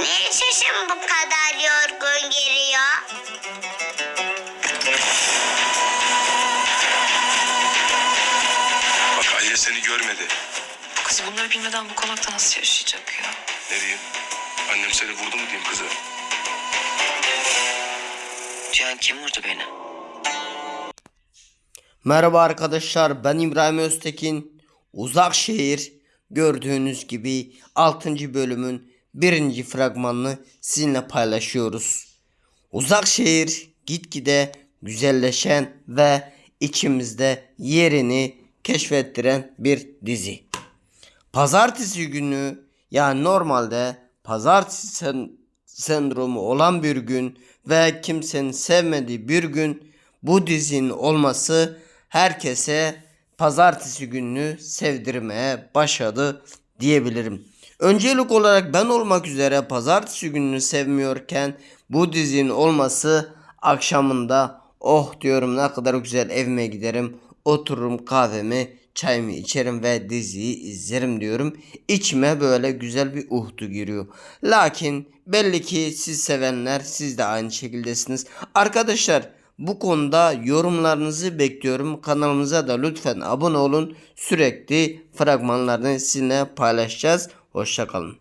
Niye sesim bu kadar yorgun geliyor? Bak Aliye seni görmedi. Bu kız bunları bilmeden bu konakta nasıl yaşayacak ya? Ne diyeyim? Annem seni vurdu mu diyeyim kızı? Cihan kim vurdu beni? Merhaba arkadaşlar ben İbrahim Öztekin. Uzak şehir gördüğünüz gibi 6. bölümün 1. fragmanını sizinle paylaşıyoruz. Uzak şehir gitgide güzelleşen ve içimizde yerini keşfettiren bir dizi. Pazartesi günü yani normalde pazartesi sen- sendromu olan bir gün ve kimsenin sevmediği bir gün bu dizinin olması herkese pazartesi gününü sevdirmeye başladı diyebilirim. Öncelik olarak ben olmak üzere pazartesi gününü sevmiyorken bu dizinin olması akşamında oh diyorum ne kadar güzel evime giderim otururum kahvemi çayımı içerim ve diziyi izlerim diyorum. İçime böyle güzel bir uhtu giriyor. Lakin belli ki siz sevenler siz de aynı şekildesiniz. Arkadaşlar bu konuda yorumlarınızı bekliyorum. Kanalımıza da lütfen abone olun. Sürekli fragmanlarını sizinle paylaşacağız. Hoşçakalın.